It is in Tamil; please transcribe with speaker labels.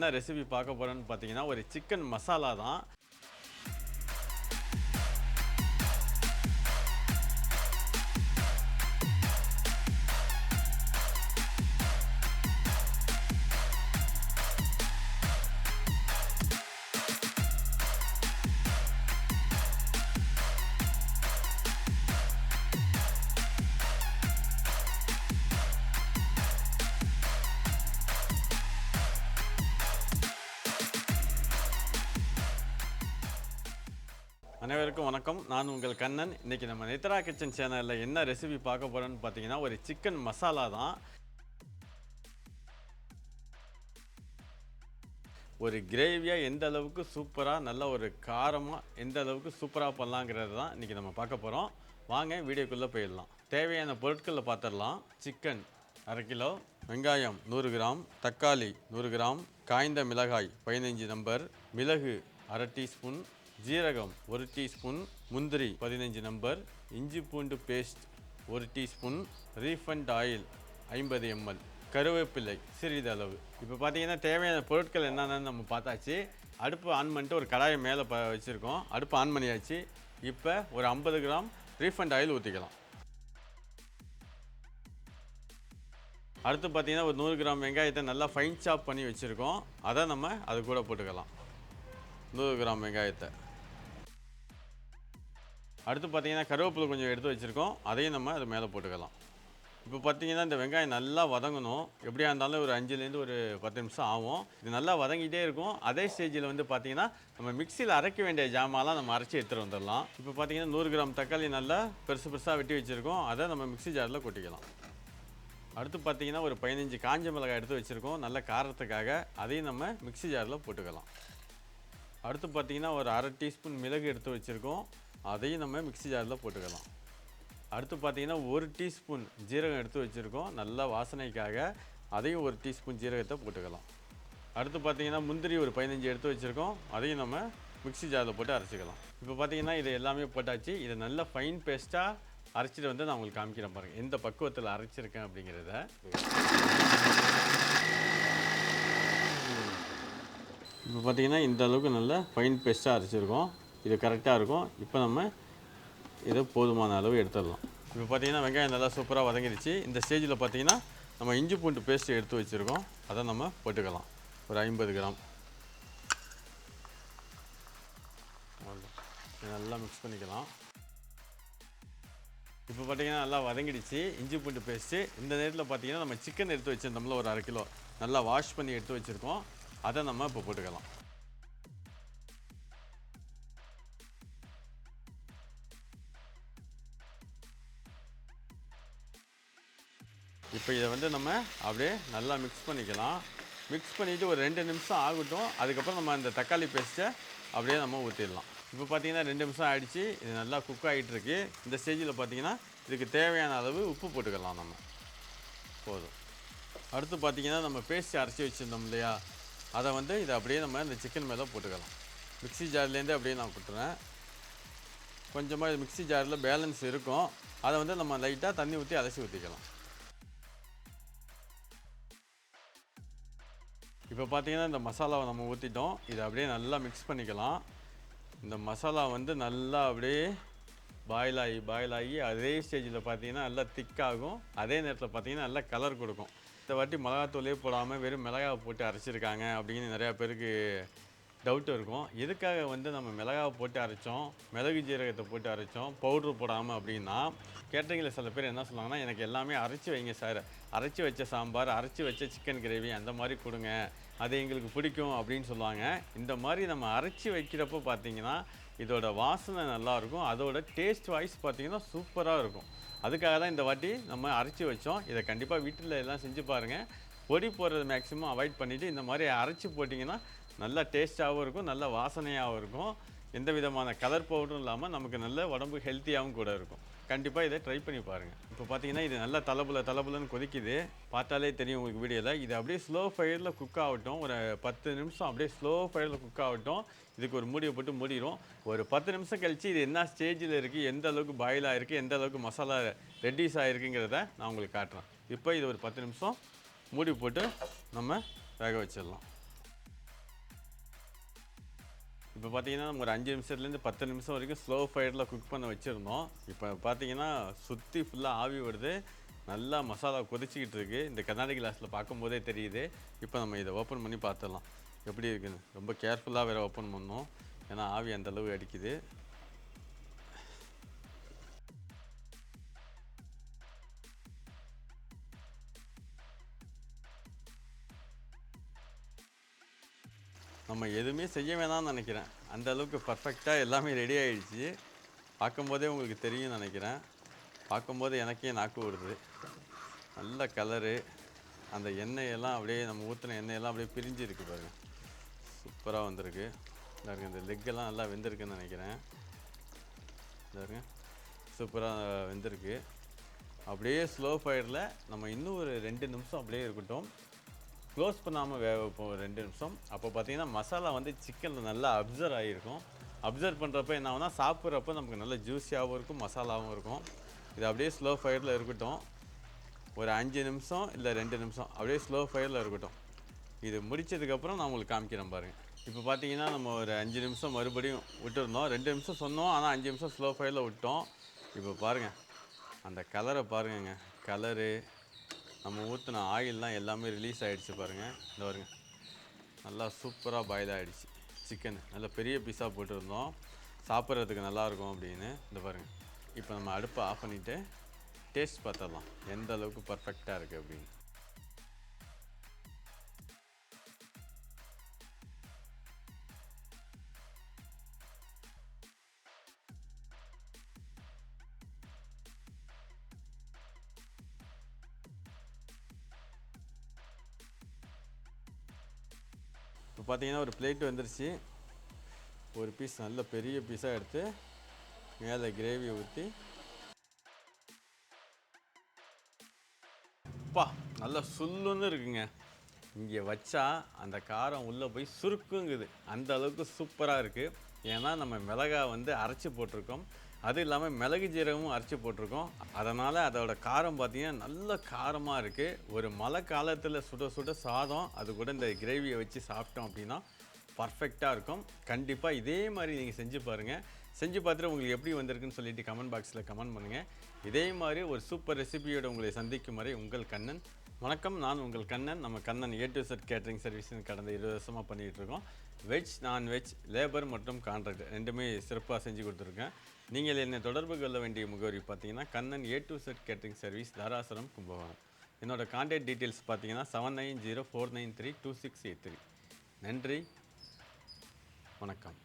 Speaker 1: என்ன ரெசிபி பார்க்க போகிறோன்னு பார்த்தீங்கன்னா ஒரு சிக்கன் மசாலா தான். அனைவருக்கும் வணக்கம். நான் உங்கள் கண்ணன். இன்றைக்கி நம்ம நேத்ரா கிச்சன் சேனலில் என்ன ரெசிபி பார்க்க போகிறோன்னு பார்த்தீங்கன்னா ஒரு சிக்கன் மசாலா தான். ஒரு கிரேவியாக எந்த அளவுக்கு சூப்பராக நல்ல ஒரு காரமாக எந்த அளவுக்கு சூப்பராக பண்ணலாங்கிறது தான் இன்றைக்கி நம்ம பார்க்க போகிறோம் வாங்க வீடியோக்குள்ளே போயிடலாம். தேவையான பொருட்களை பார்த்துடலாம். சிக்கன் அரை கிலோ வெங்காயம் நூறு கிராம் தக்காளி நூறு கிராம் காய்ந்த மிளகாய் பதினஞ்சு நம்பர் மிளகு அரை டீஸ்பூன் ஜீரகம் ஒரு டீஸ்பூன் முந்திரி பதினஞ்சு நம்பர் இஞ்சி பூண்டு பேஸ்ட் ஒரு டீஸ்பூன் ரீஃபண்ட் ஆயில் ஐம்பது எம்எல் கருவேப்பிலை சிறிதளவு. இப்போ பார்த்தீங்கன்னா தேவையான பொருட்கள் என்னென்னு நம்ம பார்த்தாச்சு. அடுப்பு ஆன் பண்ணிட்டு ஒரு கடாயை மேலே ப வச்சுருக்கோம். அடுப்பு ஆன் பண்ணியாச்சு. இப்போ ஒரு ஐம்பது கிராம் ரீஃபண்ட் ஆயில் ஊற்றிக்கலாம் அடுத்து பார்த்தீங்கன்னா ஒரு நூறு கிராம் வெங்காயத்தை நல்லா ஃபைன் சாப் பண்ணி வச்சுருக்கோம். அதை நம்ம அது கூட போட்டுக்கலாம். நூறு கிராம் வெங்காயத்தை. அடுத்து பார்த்தீங்கன்னா கருவேப்பிலை கொஞ்சம் எடுத்து வச்சுருக்கோம். அதையும் நம்ம அது மேலே போட்டுக்கலாம். இப்போ பார்த்தீங்கன்னா இந்த வெங்காயம் நல்லா வதங்கணும். எப்படியா இருந்தாலும் ஒரு அஞ்சுலேருந்து ஒரு பத்து நிமிஷம் ஆகும். இது நல்லா வதங்கிட்டே இருக்கும். அதே ஸ்டேஜில் வந்து பார்த்தீங்கன்னா நம்ம மிக்சியில் அரைக்க வேண்டிய ஜாமான்லாம் நம்ம அரைச்சி எடுத்துகிட்டு வந்துடலாம். இப்போ பார்த்தீங்கன்னா நூறு கிராம் தக்காளி நல்லா பெருசு பெருசாக வெட்டி வச்சுருக்கோம். அதை நம்ம மிக்ஸி ஜாரில் கொட்டிக்கலாம். அடுத்து பார்த்தீங்கன்னா ஒரு பதினஞ்சு காஞ்ச மிளகாய் எடுத்து வச்சுருக்கோம். நல்ல காரத்துக்காக அதையும் நம்ம மிக்ஸி ஜாரில் போட்டுக்கலாம். அடுத்து பார்த்தீங்கன்னா ஒரு அரை டீஸ்பூன் மிளகு எடுத்து வச்சுருக்கோம். அதையும் நம்ம மிக்ஸி ஜாரில் போட்டுக்கலாம். அடுத்து பார்த்திங்கன்னா ஒரு டீஸ்பூன் ஜீரகம் எடுத்து வச்சுருக்கோம். நல்லா வாசனைக்காக அதையும் ஒரு டீஸ்பூன் ஜீரகத்தை போட்டுக்கலாம். அடுத்து பார்த்தீங்கன்னா முந்திரி ஒரு பதினஞ்சு எடுத்து வச்சுருக்கோம். அதையும் நம்ம மிக்ஸி ஜாரில் போட்டு அரைச்சிக்கலாம். இப்போ பார்த்தீங்கன்னா இது எல்லாமே போட்டாச்சு. இதை நல்ல ஃபைன் பேஸ்ட்டாக அரைச்சிட்டு வந்து நான் உங்களுக்கு காமிக்கிறேன் பாருங்கள் எந்த பக்குவத்தில் அரைச்சிருக்கேன் அப்படிங்கிறத. இப்போ பார்த்தீங்கன்னா இந்த அளவுக்கு நல்ல ஃபைன் பேஸ்ட்டாக அரைச்சிருக்கோம். இது கரெக்டாக இருக்கும். இப்போ நம்ம இதை போதுமான அளவு எடுத்துடலாம். இப்போ பார்த்தீங்கன்னா வெங்காயம் நல்லா சூப்பராக வதங்கிடுச்சு இந்த ஸ்டேஜில் பார்த்தீங்கன்னா நம்ம இஞ்சி பூண்டு பேஸ்ட்டு எடுத்து வச்சுருக்கோம். அதை நம்ம போட்டுக்கலாம். ஒரு ஐம்பது கிராம். நல்லா மிக்ஸ் பண்ணிக்கலாம். இப்போ பார்த்தீங்கன்னா நல்லா வதங்கிடுச்சு. இஞ்சி பூண்டு பேஸ்ட்டு இந்த நேரத்தில் பார்த்தீங்கன்னா நம்ம சிக்கன் எடுத்து வச்சுருந்தோம்ல ஒரு அரை கிலோ. நல்லா வாஷ் பண்ணி எடுத்து வச்சுருக்கோம். அதை நம்ம இப்போ போட்டுக்கலாம். இப்போ இதை வந்து நம்ம அப்படியே நல்லா மிக்ஸ் பண்ணிக்கலாம். மிக்ஸ் பண்ணிவிட்டு ஒரு ரெண்டு நிமிஷம் ஆகட்டும். அதுக்கப்புறம் நம்ம இந்த தக்காளி பேஸ்ட்டை அப்படியே நம்ம ஊற்றிடலாம் இப்போ பார்த்தீங்கன்னா ரெண்டு நிமிஷம் ஆகிடுச்சு இது நல்லா குக் ஆகிட்டுருக்கு இந்த ஸ்டேஜில் பார்த்தீங்கன்னா இதுக்கு தேவையான அளவு உப்பு போட்டுக்கலாம் நம்ம. போதும். அடுத்து பார்த்திங்கன்னா நம்ம பேஸ்ட் அரைச்சி வச்சுருந்தோம் இல்லையா? அதை வந்து இதை அப்படியே நம்ம இந்த சிக்கன் மேலே போட்டுக்கலாம். மிக்ஸி ஜார்லேருந்து அப்படியே நான் போட்டுறேன் கொஞ்சமாக இது மிக்ஸி ஜாரில் பேலன்ஸ் இருக்கும். அதை வந்து நம்ம லைட்டாக தண்ணி ஊற்றி அலசி ஊற்றிக்கலாம் இப்போ பார்த்தீங்கன்னா இந்த மசாலாவை நம்ம ஊற்றிட்டோம் இதை அப்படியே நல்லா மிக்ஸ் பண்ணிக்கலாம். இந்த மசாலா வந்து நல்லா அப்படியே பாயில் ஆகி பாயில் ஆகி அதே ஸ்டேஜில் பார்த்தீங்கன்னா நல்லா திக்காகும் அதே நேரத்தில் பார்த்தீங்கன்னா நல்லா கலர் கொடுக்கும். இந்த வாட்டி மிளகாத்தூளே போடாமல் வெறும் மிளகாவை போட்டு அரைச்சிருக்காங்க அப்படின்னு நிறையா பேருக்கு டவுட் இருக்கும். எதுக்காக வந்து நம்ம மிளகாவை போட்டு அரைச்சோம்? மிளகு ஜீரகத்தை போட்டு அரைச்சோம்? பவுட்ரு போடாமல் அப்படின்னா கேட்டரிங்கில் சில பேர் என்ன சொல்லுவாங்கன்னா எனக்கு எல்லாமே அரைச்சி வைங்க சார். அரைச்சி வச்ச சாம்பார் அரைச்சி வச்ச சிக்கன் கிரேவி அந்த மாதிரி கொடுங்க. அது எங்களுக்கு பிடிக்கும் அப்படின்னு சொல்லுவாங்க. இந்த மாதிரி நம்ம அரைச்சி வைக்கிறப்போ பார்த்தீங்கன்னா இதோட வாசனை நல்லாயிருக்கும் அதோட டேஸ்ட் வாய்ஸ் பார்த்தீங்கன்னா சூப்பராக இருக்கும். அதுக்காக தான் இந்த வாட்டி நம்ம அரைச்சி வச்சோம். இதை கண்டிப்பாக வீட்டில் எல்லாம் செஞ்சு பாருங்கள் பொடி போடுறது மேக்ஸிமம் அவாய்ட் பண்ணிவிட்டு இந்த மாதிரி அரைச்சி போட்டிங்கன்னா நல்லா டேஸ்ட்டாகவும் இருக்கும் நல்ல வாசனையாகவும் இருக்கும். எந்த விதமான கலர் பவுடரும் இல்லாமல் நமக்கு நல்ல உடம்பு ஹெல்த்தியாகவும் கூட இருக்கும். கண்டிப்பாக இதை ட்ரை பண்ணி பாருங்கள் இப்போ பார்த்தீங்கன்னா இது நல்லா தலபுல தலைபுலன்னு கொதிக்குது. பார்த்தாலே தெரியும் உங்களுக்கு வீடியோவில் இது அப்படியே ஸ்லோ ஃபயரில் குக் ஆகட்டும். ஒரு பத்து நிமிஷம் அப்படியே ஸ்லோ ஃபயரில் குக் ஆகட்டும். இதுக்கு ஒரு மூடியை போட்டு மூடிடும் ஒரு பத்து நிமிஷம் கழித்து இது என்ன ஸ்டேஜில் இருக்குது எந்த அளவுக்கு பாயில் ஆகிருக்கு எந்த அளவுக்கு மசாலா ரெட்டிஸ் ஆகிருக்குங்கிறத நான் உங்களுக்கு காட்டுறேன். இப்போ இது ஒரு பத்து நிமிஷம் மூடி போட்டு நம்ம வேக வச்சிடலாம். இப்போ பார்த்தீங்கன்னா நம்ம ஒரு அஞ்சு நிமிஷத்துலேருந்து பத்து நிமிஷம் வரைக்கும் ஸ்லோ ஃபயரில் குக் பண்ண வச்சுருந்தோம். இப்போ பார்த்தீங்கன்னா சுற்றி ஃபுல்லாக ஆவி வருது. நல்லா மசாலா கொதிச்சிக்கிட்டு இருக்குது இந்த கண்ணாடி கிளாஸில் பார்க்கும்போதே தெரியுது. இப்போ நம்ம இதை ஓப்பன் பண்ணி பார்த்துடலாம். எப்படி இருக்குன்னு? ரொம்ப கேர்ஃபுல்லாக வேறு ஓப்பன் பண்ணோம் ஏன்னா ஆவி அந்தளவு அடிக்குது. நம்ம எதுவுமே செய்ய வேணாம்னு நினைக்கிறேன். அந்த அளவுக்கு பர்ஃபெக்டாக எல்லாமே ரெடி ஆகிடுச்சி பார்க்கும்போதே உங்களுக்கு தெரியும் நினைக்கிறேன். பார்க்கும்போது எனக்கே நாக்கு வருது நல்ல கலரு அந்த எண்ணெயெல்லாம் அப்படியே நம்ம ஊற்றின எண்ணெயெல்லாம் அப்படியே பிரிஞ்சு இருக்குது பாருங்கள் சூப்பராக வந்திருக்கு. பாருங்க இந்த லெக்கெல்லாம் நல்லா வெந்திருக்குன்னு நினைக்கிறேன். பாருங்க சூப்பராக வெந்திருக்கு. அப்படியே ஸ்லோ ஃபயரில் நம்ம இன்னும் ஒரு ரெண்டு நிமிஷம் அப்படியே இருக்கட்டும். க்ளோஸ் பண்ணாமல் வேக வைப்போம் ஒரு ரெண்டு நிமிஷம். அப்போ பார்த்தீங்கன்னா மசாலா வந்து சிக்கனில் நல்லா அப்சர்வ் ஆகிருக்கும் அப்சர்வ் பண்ணுறப்ப என்ன ஆகும்னா சாப்பிட்றப்ப நமக்கு நல்ல ஜூஸியாகவும் இருக்கும் மசாலாவும் இருக்கும். இது அப்படியே ஸ்லோ ஃபயரில் இருக்கட்டும். ஒரு அஞ்சு நிமிஷம் இல்லை ரெண்டு நிமிஷம் அப்படியே ஸ்லோ ஃபயரில் இருக்கட்டும். இது முடித்ததுக்கப்புறம் நான் உங்களுக்கு காமிக்கிறேன் பாருங்கள் இப்போ பார்த்தீங்கன்னா நம்ம ஒரு அஞ்சு நிமிஷம் மறுபடியும் விட்டுருந்தோம். ரெண்டு நிமிஷம் சொன்னோம் ஆனால் அஞ்சு நிமிஷம் ஸ்லோ ஃபயரில் விட்டோம். இப்போ பாருங்கள் அந்த கலரை பாருங்கங்க. கலரு நம்ம ஊற்றின ஆயில்லாம் எல்லாமே ரிலீஸ் ஆகிடுச்சு பாருங்கள் இந்த பாருங்க. நல்லா சூப்பராக பாயில் ஆகிடுச்சு சிக்கன் நல்லா பெரிய பீஸாக போட்டிருந்தோம். சாப்பிட்றதுக்கு நல்லாயிருக்கும் அப்படின்னு. இந்த பாருங்கள் இப்போ நம்ம அடுப்பை ஆஃப் பண்ணிவிட்டு டேஸ்ட் பார்த்துடலாம். எந்த அளவுக்கு பர்ஃபெக்டாக இருக்குது அப்படின்னு. பார்த்தீங்கன்னா ஒரு பிளேட் வந்துருச்சு. ஒரு பீஸ் நல்ல பெரிய பீஸாக எடுத்து மேலே கிரேவியை ஊற்றி அப்பா நல்லா சுல்லுன்னு இருக்குங்க. இங்கே வச்சா அந்த காரம் உள்ளே போய் சுருக்குங்குது. அந்த அளவுக்கு சூப்பராக இருக்குது ஏன்னா நம்ம மிளகாய் வந்து அரைச்சி போட்டிருக்கோம். அது இல்லாமல் மிளகு ஜீரகமும் அரைச்சி போட்டிருக்கோம். அதனால் அதோட காரம் பார்த்தீங்கன்னா நல்ல காரமாக இருக்குது ஒரு மழை காலத்தில் சுட சுட சாதம் அது கூட இந்த கிரேவியை வச்சு சாப்பிட்டோம் அப்படின்னா பர்ஃபெக்டாக இருக்கும். கண்டிப்பாக இதே மாதிரி நீங்கள் செஞ்சு பாருங்கள் செஞ்சு பார்த்துட்டு உங்களுக்கு எப்படி வந்திருக்குன்னு சொல்லிட்டு கமெண்ட் பாக்ஸில் கமெண்ட் பண்ணுங்கள் இதே மாதிரி ஒரு சூப்பர் ரெசிபியோட உங்களை சந்திக்கும் வரை உங்கள் கண்ணன். வணக்கம் நான் உங்கள் கண்ணன். நம்ம Kannan A to Z catering சர்வீஸ்னு கடந்த இருபது வருஷமாக பண்ணிகிட்டு இருக்கோம். வெஜ் நான்வெஜ் லேபர் மற்றும் கான்ட்ராக்ட் ரெண்டுமே சிறப்பாக செஞ்சு கொடுத்துருக்கேன். நீங்கள் என்னை தொடர்பு கொள்ள வேண்டிய முகவரி பார்த்தீங்கன்னா Kannan A to Z catering service Tarasuram Kumbakonam. என்னோட கான்டாக்ட் டீட்டெயில்ஸ் பார்த்தீங்கன்னா seven nine zero four nine three two six eight three நன்றி. வணக்கம்.